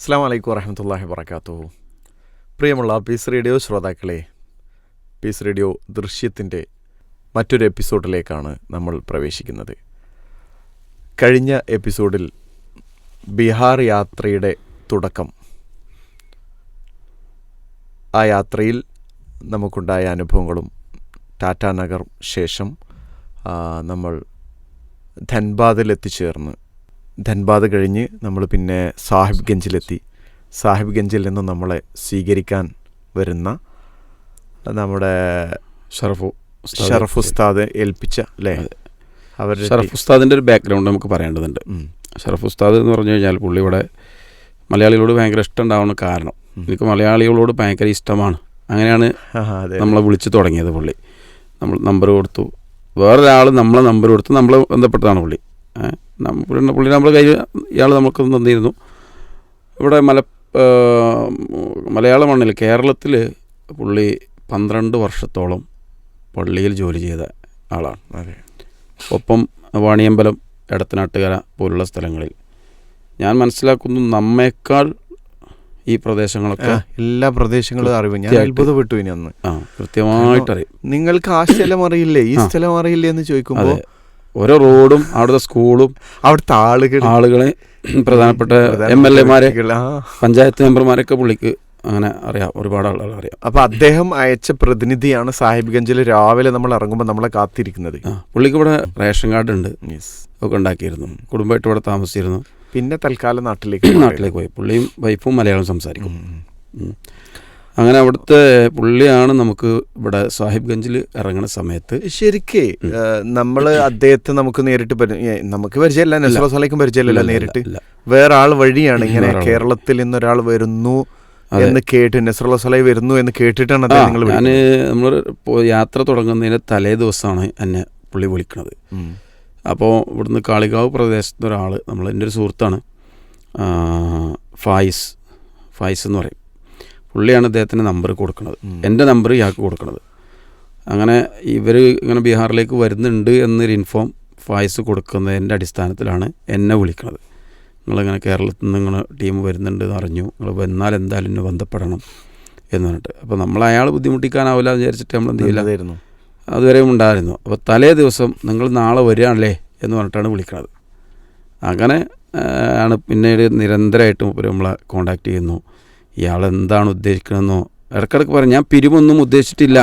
അസ്സാം വലൈക്കും വറഹമത്തല്ലാഹി വർക്കാത്തു പ്രിയമുള്ള പീസ് റേഡിയോ ശ്രോതാക്കളെ പീസ് റേഡിയോ ദൃശ്യത്തിന്റെ മറ്റൊരു എപ്പിസോഡിലേക്കാണ് നമ്മൾ പ്രവേശിക്കുന്നത്. കഴിഞ്ഞ എപ്പിസോഡിൽ ബീഹാർ യാത്രയുടെ തുടക്കം. ആ യാത്രയിൽ നമുക്കുണ്ടായ അനുഭവങ്ങളും ടാറ്റാ നഗർ ശേഷം നമ്മൾ ധൻബാദിൽ എത്തിച്ചേർന്ന് ധൻബാദ് കഴിഞ്ഞ് നമ്മൾ പിന്നെ സാഹിബ് ഗഞ്ചിലെത്തി. സാഹിബ് ഗഞ്ചിൽ നിന്ന് നമ്മളെ സ്വീകരിക്കാൻ വരുന്ന നമ്മുടെ ഷറഫു. ഷറഫ് ഉസ്താദ് ഏൽപ്പിച്ച അല്ലേ? അവർ ഷറഫ് ഉസ്താദിന്റെ ഒരു ബാക്ക്ഗ്രൗണ്ട് നമുക്ക് പറയേണ്ടതുണ്ട്. ഷറഫ് ഉസ്താദ് എന്ന് പറഞ്ഞു കഴിഞ്ഞാൽ പുള്ളി ഇവിടെ മലയാളികളോട് ഭയങ്കര ഇഷ്ടം ഉണ്ടാവുന്ന കാരണം എനിക്ക് മലയാളികളോട് ഭയങ്കര ഇഷ്ടമാണ്. അങ്ങനെയാണ് നമ്മളെ വിളിച്ചു തുടങ്ങിയത് പുള്ളി. നമ്മൾ നമ്പർ കൊടുത്തു. വേറൊരാൾ നമ്മളെ നമ്പർ കൊടുത്ത് നമ്മളെ ബന്ധപ്പെട്ടതാണ് പുള്ളി. പുള്ളി പുള്ളി നമ്മൾ കയ്യിൽ ഇയാൾ നമുക്ക് തന്നിരുന്നു. ഇവിടെ മല മലയാള മണ്ണിൽ കേരളത്തിൽ പുള്ളി പന്ത്രണ്ട് വർഷത്തോളം പള്ളിയിൽ ജോലി ചെയ്ത ആളാണ്. ഒപ്പം വാണിയമ്പലം എടത്തനാട്ടുകര പോലുള്ള സ്ഥലങ്ങളിൽ. ഞാൻ മനസ്സിലാക്കുന്നു നമ്മേക്കാൾ ഈ പ്രദേശങ്ങളൊക്കെ എല്ലാ പ്രദേശങ്ങളും അറിവ്. ഞാൻ അത്ഭുതപ്പെട്ടു ഇനി അന്ന്. കൃത്യമായിട്ട് അറിയും നിങ്ങൾക്ക് ആ സ്ഥലം അറിയില്ലേ? ഈ സ്ഥലം അറിയില്ലേ എന്ന് ചോദിക്കുമ്പോൾ ഓരോ റോഡും അവിടുത്തെ സ്കൂളും അവിടുത്തെ ആളുകൾ ആളുകളെ പ്രധാനപ്പെട്ട എം എൽ എമാരെ പഞ്ചായത്ത് മെമ്പർമാരൊക്കെ പുള്ളിക്ക് അങ്ങനെ അറിയാം ഒരുപാട് ആളുകൾ അറിയാം. അപ്പൊ അദ്ദേഹം അയച്ച പ്രതിനിധിയാണ് സാഹിബ്ഗഞ്ചിൽ രാവിലെ നമ്മൾ ഇറങ്ങുമ്പോൾ നമ്മളെ കാത്തിരിക്കുന്നത്. പുള്ളിക്ക് ഇവിടെ റേഷൻ കാർഡ് ഉണ്ട്. ഒക്കെ ഉണ്ടാക്കിയിരുന്നു. കുടുംബമായിട്ട് ഇവിടെ താമസിച്ചിരുന്നു. പിന്നെ തൽക്കാലം നാട്ടിലേക്ക് നാട്ടിലേക്ക് പോയി. പുള്ളിയും വൈഫും മലയാളം സംസാരിക്കും. അങ്ങനെ അവിടുത്തെ പുള്ളിയാണ് നമുക്ക് ഇവിടെ സാഹിബ്ഗഞ്ചിൽ ഇറങ്ങുന്ന സമയത്ത് ശരിക്കേ നമ്മൾ നമ്മൾ അദ്ദേഹത്തെ നമുക്ക് നേരിട്ട് നമുക്ക് പരിചയമില്ല നസ്രസലേക്കും പരിചയമില്ല നേരിട്ട്. വേറെ ആൾ വഴിയാണ് ഇങ്ങനെ കേരളത്തിൽ നിന്ന് ഒരാൾ വരുന്നു എന്ന് കേട്ട് നസ്രുള്ള സലൈ വരുന്നു എന്ന് കേട്ടിട്ടാണ് നിങ്ങൾ ഞാൻ നമ്മൾ യാത്ര തുടങ്ങുന്നതിന് തലേ ദിവസമാണ് എന്നെ പുള്ളി വിളിക്കുന്നത്. അപ്പോൾ ഇവിടുന്ന് കാളികാവ് പ്രദേശത്തുനിന്ന് ഒരാൾ നമ്മൾ എന്റെ ഒരു സുഹൃത്താണ് ഫായിസ്. ഫായിസ് എന്ന് പറയും. പുള്ളിയാണ് അദ്ദേഹത്തിന്റെ നമ്പർ കൊടുക്കുന്നത്. എന്റെ നമ്പർ ഇയാൾക്ക് കൊടുക്കുന്നത്. അങ്ങനെ ഇവർ ഇങ്ങനെ ബീഹാറിലേക്ക് വരുന്നുണ്ട് എന്നൊരു ഇൻഫോം ഫായിസ് കൊടുക്കുന്നതിന്റെ അടിസ്ഥാനത്തിലാണ് എന്നെ വിളിക്കുന്നത്. നിങ്ങളിങ്ങനെ കേരളത്തിൽ നിന്ന് നിങ്ങൾ ടീം വരുന്നുണ്ട് എന്ന് അറിഞ്ഞു. നിങ്ങൾ വന്നാൽ എന്തായാലും എന്നെ ബന്ധപ്പെടണം എന്ന് പറഞ്ഞിട്ട്. അപ്പോൾ നമ്മൾ അയാൾ ബുദ്ധിമുട്ടിക്കാനാവില്ല എന്ന് വിചാരിച്ചിട്ട് നമ്മൾ എന്ത് ചെയ്യില്ലായിരുന്നു അതുവരെയും അതുവരെ ഉണ്ടായിരുന്നു. അപ്പോൾ തലേ ദിവസം നിങ്ങൾ നാളെ വരികയാണല്ലേ എന്ന് പറഞ്ഞിട്ടാണ് വിളിക്കുന്നത്. അങ്ങനെ ആണ് പിന്നീട് നിരന്തരമായിട്ട് നമ്മളെ കോണ്ടാക്ട് ചെയ്യുന്നു. ഇയാൾ എന്താണ് ഉദ്ദേശിക്കണമെന്നോ ഇടക്കിടക്ക് പറയും. ഞാൻ പിരിവൊന്നും ഉദ്ദേശിച്ചിട്ടില്ല.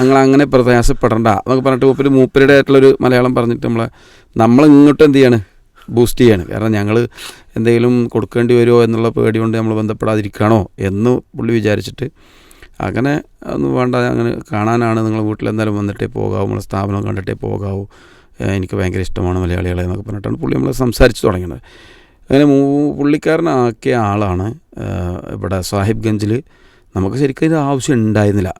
ഞങ്ങൾ അങ്ങനെ പ്രയാസപ്പെടണ്ട എന്നൊക്കെ പറഞ്ഞിട്ട് മൂപ്പര് മൂപ്പരുടെ ആയിട്ടുള്ളൊരു മലയാളം പറഞ്ഞിട്ട് നമ്മളെ നമ്മൾ ഇങ്ങോട്ട് എന്ത് ചെയ്യാണ്? ബൂസ്റ്റ് ചെയ്യാണ്. കാരണം ഞങ്ങൾ എന്തെങ്കിലും കൊടുക്കേണ്ടി വരുമോ എന്നുള്ള പേടി കൊണ്ട് നമ്മൾ ബന്ധപ്പെടാതിരിക്കണോ എന്ന് പുള്ളി വിചാരിച്ചിട്ട് അങ്ങനെ ഒന്നും വേണ്ട. അങ്ങനെ കാണാനാണ് നിങ്ങൾ വീട്ടിൽ എന്തായാലും വന്നിട്ടേ പോകാവൂ. നമ്മളെ സ്ഥാപനം കണ്ടിട്ടേ പോകാവൂ. എനിക്ക് ഭയങ്കര ഇഷ്ടമാണ് മലയാളികളെ എന്നൊക്കെ പറഞ്ഞിട്ടാണ് പുള്ളി നമ്മൾ സംസാരിച്ച് തുടങ്ങുന്നത് അങ്ങനെ മൂ പുള്ളിക്കാരനാക്കിയ ആളാണ് ഇവിടെ സാഹിബ് ഗഞ്ചിൽ നമുക്ക് ശരിക്കും ഇത് ആവശ്യം ഉണ്ടായിരുന്നില്ല.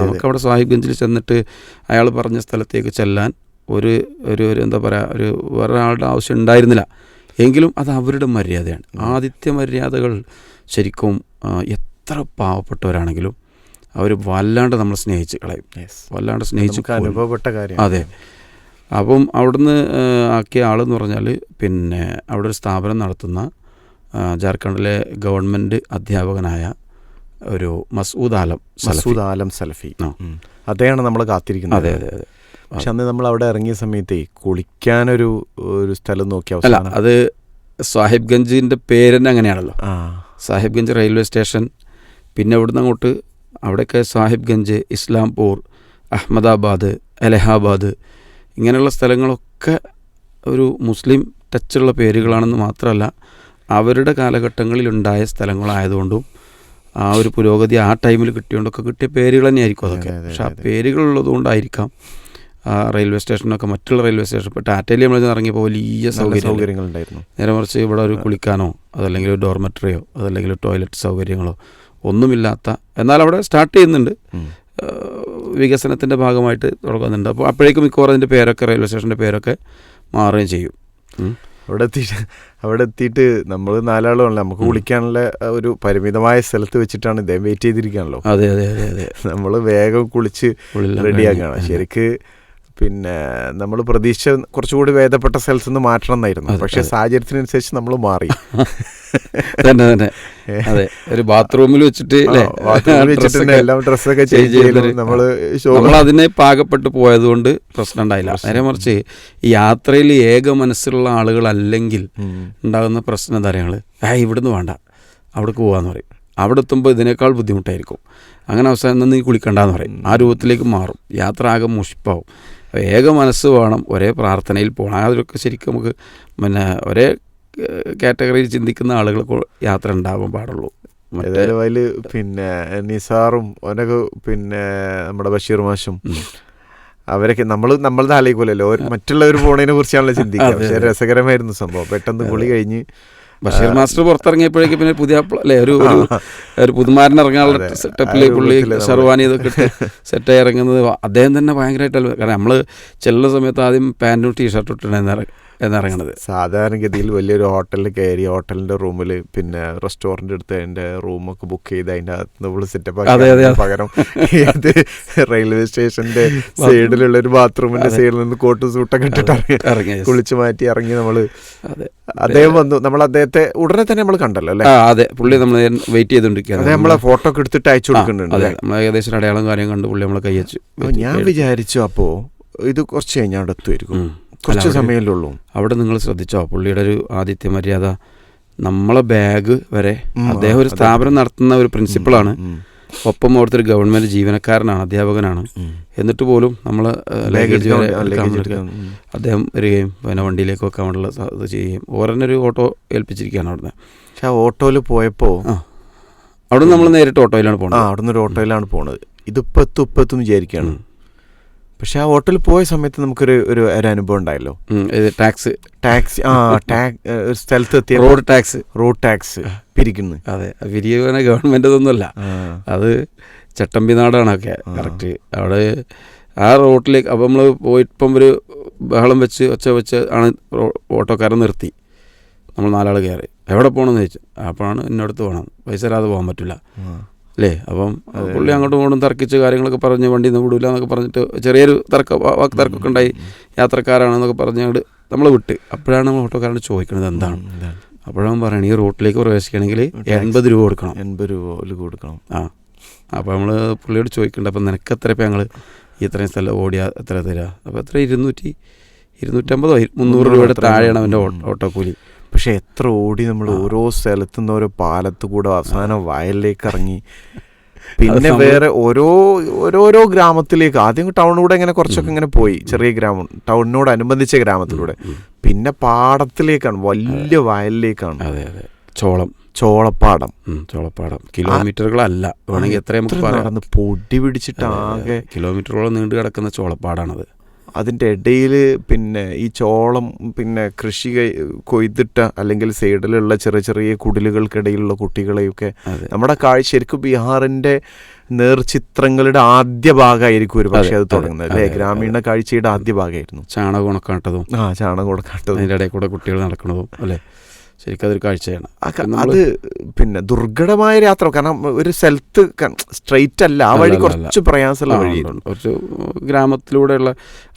നമുക്കവിടെ അതെ, ഗഞ്ചിൽ ചെന്നിട്ട് അയാൾ പറഞ്ഞ സ്ഥലത്തേക്ക് ചെല്ലാൻ ഒരു ഒരു ഒരു എന്താ പറയുക ഒരു വേറൊരാളുടെ ആവശ്യം ഉണ്ടായിരുന്നില്ല. എങ്കിലും അത് അവരുടെ മര്യാദയാണ്. ആദിത്യ മര്യാദകൾ ശരിക്കും എത്ര പാവപ്പെട്ടവരാണെങ്കിലും അവർ വല്ലാണ്ട് നമ്മൾ സ്നേഹിച്ച് കളയും. വല്ലാണ്ട് സ്നേഹിച്ച് അനുഭവപ്പെട്ട കാര്യം അതെ. അപ്പം അവിടുന്ന് ആക്കിയ ആളെന്ന് പറഞ്ഞാൽ പിന്നെ അവിടെ ഒരു സ്ഥാപനം നടത്തുന്ന ജാർഖണ്ഡിലെ ഗവൺമെന്റ് അധ്യാപകനായ ഒരു മസൂദ് ആലം. മസൂദ് ആലം സലഫി. അദ്ദേഹമാണ് നമ്മൾ കാത്തിരിക്കുന്നത്. അതെ അതെ അതെ. പക്ഷെ അന്ന് നമ്മൾ അവിടെ ഇറങ്ങിയ സമയത്ത് കുളിക്കാനൊരു ഒരു സ്ഥലം നോക്കിയ അല്ല അത് സാഹിബ്ഗഞ്ചിന്റെ പേര് തന്നെ അങ്ങനെയാണല്ലോ സാഹിബ്ഗഞ്ച് റെയിൽവേ സ്റ്റേഷൻ പിന്നെ അവിടുന്ന് അങ്ങോട്ട് അവിടെയൊക്കെ സാഹിബ്ഗഞ്ച് ഇസ്ലാംപൂർ അഹമ്മദാബാദ് അലഹാബാദ് ഇങ്ങനെയുള്ള സ്ഥലങ്ങളൊക്കെ ഒരു മുസ്ലിം ടച്ചുള്ള പേരുകളാണെന്ന് മാത്രമല്ല അവരുടെ കാലഘട്ടങ്ങളിലുണ്ടായ സ്ഥലങ്ങളായതുകൊണ്ടും ആ ഒരു പുരോഗതി ആ ടൈമിൽ കിട്ടിയോണ്ടൊക്കെ കിട്ടിയ പേരുകൾ തന്നെയായിരിക്കും അതൊക്കെ. അതെ, അതെ, പക്ഷെ ആ പേരുകളുള്ളതുകൊണ്ടായിരിക്കാം ആ റെയിൽവേ സ്റ്റേഷനൊക്കെ മറ്റുള്ള റെയിൽവേ സ്റ്റേഷൻ ഇപ്പോൾ ടാറ്റയിൽ നമ്മൾ ഇറങ്ങിയപ്പോൾ വലിയ സൗകര്യങ്ങളുണ്ടായിരുന്നു. നേരെ മറിച്ച് ഇവിടെ ഒരു കുളിക്കാനോ അതല്ലെങ്കിൽ ഒരു ഡോർമെറ്ററിയോ അതല്ലെങ്കിൽ ടോയ്ലറ്റ് സൗകര്യങ്ങളോ ഒന്നുമില്ലാത്ത എന്നാൽ അവിടെ സ്റ്റാർട്ട് ചെയ്യുന്നുണ്ട്. വികസനത്തിന്റെ ഭാഗമായിട്ട് തുടങ്ങുന്നുണ്ട്. അപ്പോൾ അപ്പോഴേക്കും മിക്കവാറും അതിന്റെ പേരൊക്കെ റെയിൽവേ സ്റ്റേഷന്റെ പേരൊക്കെ മാറുകയും ചെയ്യും. അവിടെ എത്തിയിട്ട് അവിടെ എത്തിയിട്ട് നമ്മൾ നാലാളുമല്ല നമുക്ക് കുളിക്കാനുള്ള ഒരു പരിമിതമായ സ്ഥലത്ത് വെച്ചിട്ടാണ് ഇദ്ദേഹം വെയിറ്റ് ചെയ്തിരിക്കുകയാണല്ലോ അതെ അതെ അതെ അതെ. നമ്മൾ വേഗം കുളിച്ച് റെഡിയാക്കുകയാണ് ശരിക്ക് പിന്നെ നമ്മൾ പ്രതീക്ഷ കുറച്ചുകൂടി വേദപ്പെട്ട സ്ഥലത്ത് നിന്ന് മാറ്റണം എന്നായിരുന്നു. പക്ഷെ സാഹചര്യത്തിനനുസരിച്ച് നമ്മൾ മാറി. തന്നെ തന്നെ. അതെ ഒരു ബാത്റൂമിൽ വെച്ചിട്ട് എല്ലാം ഡ്രസ്സൊക്കെ ചേഞ്ച് നമ്മൾ നമ്മൾ അതിനെ പാകപ്പെട്ട് പോയതുകൊണ്ട് പ്രശ്നം ഉണ്ടായില്ല. നേരെ മറിച്ച് യാത്രയിൽ ഏക മനസ്സിലുള്ള ആളുകളല്ലെങ്കിൽ ഉണ്ടാകുന്ന പ്രശ്നം എന്താ പറയുക ആ ഇവിടുന്ന് വേണ്ട. അവിടേക്ക് പോവാന്ന് പറയും. അവിടെ എത്തുമ്പോൾ ഇതിനേക്കാൾ ബുദ്ധിമുട്ടായിരിക്കും. അങ്ങനെ അവസാനം നീ കുളിക്കണ്ടെന്ന് പറയും. ആ രൂപത്തിലേക്ക് മാറും. യാത്ര ആകെ മുഷിപ്പാവും അപ്പോൾ ഏക മനസ്സ് വേണം ഒരേ പ്രാർത്ഥനയിൽ പോകണം. അതൊക്കെ ശരിക്കും നമുക്ക് പിന്നെ ഒരേ കാറ്റഗറിയിൽ ചിന്തിക്കുന്ന ആളുകൾക്ക് യാത്ര ഉണ്ടാകാൻ പാടുള്ളൂ. ഏതായാലും അതിൽ പിന്നെ നിസാറും ഓനൊക്കെ പിന്നെ നമ്മുടെ ബഷീർ മാഷും. അവരൊക്കെ നമ്മൾ നമ്മളത് ആലോചിക്കൂലല്ലോ മറ്റുള്ളവർ പോണതിനെ കുറിച്ചാണല്ലോ ചിന്തിക്കുക. പക്ഷെ രസകരമായിരുന്നു സംഭവം. പെട്ടെന്ന് കുളി കഴിഞ്ഞ് ബഷീർ മാസ്റ്റർ പുറത്തിറങ്ങിയപ്പോഴേക്ക് പിന്നെ പുതിയ അല്ലേ ഒരു ഒരു പുതുമാരൻ ഇറങ്ങാനുള്ള. സെറ്റപ്പിൽ പുള്ളി ഷർവാനി ഇതൊക്കെ ഇട്ട് സെറ്റായി ഇറങ്ങുന്നത്. അദ്ദേഹം തന്നെ ഭയങ്കരമായിട്ട് കാരണം നമ്മൾ ചെല്ലുന്ന സമയത്ത് ആദ്യം പാന്റും ടീഷർട്ടും ഇട്ടാണ് എന്നിറങ്ങണത് സാധാരണഗതിയിൽ വലിയൊരു ഹോട്ടലിൽ കയറി ഹോട്ടലിന്റെ റൂമിൽ പിന്നെ റെസ്റ്റോറന്റ് എടുത്ത് അതിന്റെ റൂമൊക്കെ ബുക്ക് ചെയ്ത് അതിന്റെ അകത്ത് നമ്മൾ സെറ്റപ്പ്. പകരം ഏത് റെയിൽവേ സ്റ്റേഷന്റെ സൈഡിലുള്ള ഒരു ബാത്റൂമിന്റെ സൈഡിൽ നിന്ന് കോട്ടും സൂട്ടൊക്കെ ഇട്ടിട്ട് കുളിച്ച് മാറ്റി ഇറങ്ങി നമ്മൾ അതെ. അദ്ദേഹം വന്നു. നമ്മൾ അദ്ദേഹത്തെ ഉടനെ തന്നെ നമ്മൾ കണ്ടല്ലോ അല്ലേ? അതെ. പുള്ളി നമ്മൾ വെയിറ്റ് ചെയ്തുകൊണ്ടിരിക്കുകയാണ് അതെ നമ്മളെ ഫോട്ടോ ഒക്കെ എടുത്തിട്ട് അയച്ചു കൊടുക്കുന്നുണ്ട് നമ്മൾ ഏകദേശം അടയാളം കാര്യം കണ്ട് പുള്ളി നമ്മളെ കൈ അയച്ചു ഞാൻ വിചാരിച്ചു അപ്പോ ഇത് കുറച്ച് കഴിഞ്ഞാൽ ഉം. കുറച്ച് സമയമല്ലേ ഉള്ളൂ അവിടെ നിങ്ങൾ ശ്രദ്ധിച്ചോ? പുള്ളിയുടെ ഒരു ആദിത്യ മര്യാദ നമ്മളെ ബാഗ് വരെ അദ്ദേഹം ഒരു. സ്ഥാപനം നടത്തുന്ന ഒരു പ്രിൻസിപ്പളാണ് ഒപ്പം അവിടുത്തെ ഒരു ഗവൺമെന്റ് ജീവനക്കാരനാണ് അധ്യാപകനാണ്. എന്നിട്ട് പോലും നമ്മൾ Luggage ലഗേജ് വരെ. അദ്ദേഹം വരികയും പിന്നെ വണ്ടിയിലേക്ക് വെക്കാൻ വേണ്ടിയുള്ള ഇത് ചെയ്യുകയും ഓരന്നെ ഒരു ഓട്ടോ ഏൽപ്പിച്ചിരിക്കുകയാണ് അവിടുന്ന്. പക്ഷെ ആ ഓട്ടോയിൽ പോയപ്പോ ആ. അവിടെ നമ്മൾ നേരിട്ട് ഓട്ടോയിലാണ് പോകുന്നത് അവിടെ നിന്ന് ഒരു ഓട്ടോയിലാണ് പോണത്. ഇതിപ്പത്തും ഇപ്പത്തും വിചാരിക്കുകയാണ്. പക്ഷെ ആ ഹോട്ടലിൽ പോയ സമയത്ത് നമുക്കൊരു ഒരു ഒരു അനുഭവം ഉണ്ടായല്ലോ. ടാക്സ്. ടാക്സ് ആ ടാക്സ് ഒരു സ്ഥലത്ത് എത്തിയ റോഡ് ടാക്സ്. റോഡ് ടാക്സ് പിരിക്കുന്നു. അതെ വിരിയവന ഗവൺമെന്റ് ഒന്നുമല്ല അത് ചട്ടമ്പി നാടാണ് ഒക്കെ ആ. കറക്റ്റ് അവിടെ ആ റോട്ടിലേക്ക് അപ്പം നമ്മൾ പോയിപ്പം ഒരു ബഹളം വെച്ച് ഒച്ച വെച്ച് ആണ് ഓട്ടോക്കാരൻ നിർത്തി. നമ്മൾ നാലാൾ കയറി. എവിടെ പോകണമെന്ന് ചോദിച്ചു. അപ്പോഴാണ് ഇന്നടുത്ത് പോകണം പൈസ തരാതെ പോകാൻ പറ്റില്ല. അല്ലേ അപ്പം. പുള്ളി അങ്ങോട്ടും ഇങ്ങോട്ടും തർക്കിച്ച് കാര്യങ്ങളൊക്കെ പറഞ്ഞ് വണ്ടി നിന്ന് വിടില്ല എന്നൊക്കെ പറഞ്ഞിട്ട് ചെറിയൊരു തർക്ക വാക്ക് തർക്കമൊക്കെ ഉണ്ടായി യാത്രക്കാരാണെന്നൊക്കെ പറഞ്ഞുകൊണ്ട് നമ്മൾ വിട്ട്. അപ്പോഴാണ് നമ്മൾ ഓട്ടോക്കാരനോട് ചോദിക്കുന്നത് എന്താണ്? അപ്പോഴാണ് പറയുന്നത് ഈ റോട്ടിലേക്ക് പ്രവേശിക്കണമെങ്കിൽ. എൺപത് രൂപ കൊടുക്കണം. എൺപത് രൂപ കൊടുക്കണം. ആ. അപ്പോൾ നമ്മൾ പുള്ളിയോട് ചോദിക്കുന്നുണ്ട് അപ്പം നിനക്ക് എത്ര ഇപ്പം ഞങ്ങൾ ഇത്രയും സ്ഥലം ഓടിയാ എത്ര തരാം? അപ്പോൾ എത്ര? ഇരുന്നൂറ്റി ഇരുന്നൂറ്റമ്പതോ ഇരു- മുന്നൂറ് രൂപയുടെ. താഴെയാണ് അവന്റെ. ഓട്ടോ കൂലി പക്ഷെ എത്ര ഓടി നമ്മൾ ഓരോ സ്ഥലത്തുനിന്ന് ഓരോ പാലത്ത് കൂടെ അവസാനം വയലിലേക്ക് ഇറങ്ങി പിന്നെ വേറെ ഓരോ ഓരോരോ ഗ്രാമത്തിലേക്ക് ആദ്യം ടൗണിലൂടെ ഇങ്ങനെ കുറച്ചൊക്കെ ഇങ്ങനെ പോയി ചെറിയ ഗ്രാമം ടൗണിനോട് അനുബന്ധിച്ച ഗ്രാമത്തിലൂടെ. പിന്നെ പാടത്തിലേക്കാണ് വലിയ വയലിലേക്കാണ്. അതെ അതെ. ചോളം. ചോളപ്പാടം. ചോളപ്പാടം. കിലോമീറ്ററുകളല്ല വേണമെങ്കിൽ എത്രയും നടന്ന് പൊടി പിടിച്ചിട്ടാകെ കിലോമീറ്ററോളം നീണ്ടു കിടക്കുന്ന ചോളപ്പാടാണത്. അതിന്റെ ഇടയിൽ പിന്നെ ഈ ചോളം പിന്നെ കൃഷി കൊയ്തിട്ട അല്ലെങ്കിൽ സൈഡിലുള്ള ചെറിയ ചെറിയ കുടിലുകൾക്കിടയിലുള്ള കുട്ടികളെയൊക്കെ നമ്മുടെ കാഴ്ച ശരിക്കും ബീഹാറിന്റെ നേർചിത്രങ്ങളുടെ ആദ്യ ഭാഗമായിരിക്കും ഒരു പക്ഷേ അത് തുടങ്ങുന്നത് അല്ലേ? ഗ്രാമീണ കാഴ്ചയുടെ ആദ്യ ഭാഗമായിരുന്നു. ചാണകം ഉണക്കാട്ടതും. ആ ചാണകം ഉണക്കാട്ടതും. അതിന്റെ ഇടയിൽ കൂടെ കുട്ടികൾ നടക്കണതും അല്ലേ? ശരിക്കും അതൊരു കാഴ്ചയാണ് അത് പിന്നെ ദുർഘടമായ യാത്ര കാരണം ഒരു സ്ഥലത്ത് സ്ട്രെയിറ്റ് അല്ല. ആ വഴി കുറച്ച് പ്രയാസമുള്ള വഴിയാണ്. കുറച്ച് ഗ്രാമത്തിലൂടെയുള്ള